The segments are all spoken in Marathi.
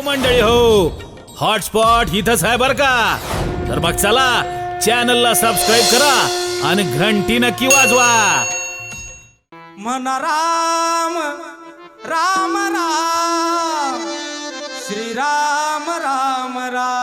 मंडळी हो. हॉटस्पॉट इथंच आहे बर का? तर मग चला चॅनलला सबस्क्राईब करा आणि घंटी नक्की वाजवा. म्हणा राम राम राम. श्रीराम राम राम.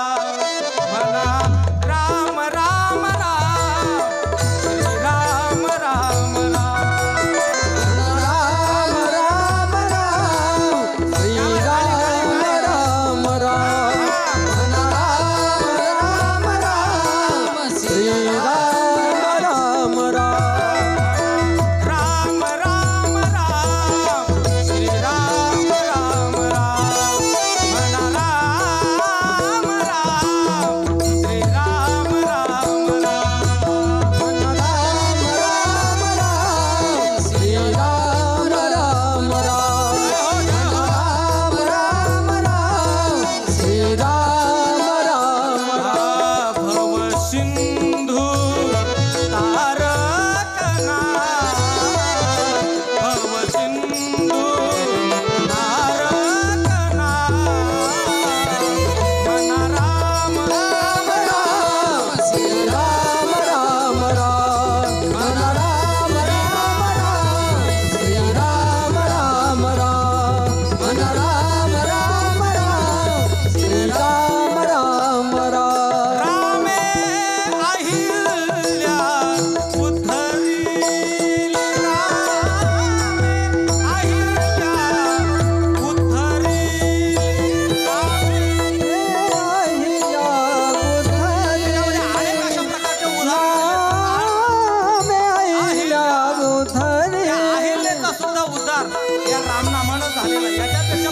झाला या रामनामानं झालेला याच्यापेक्षा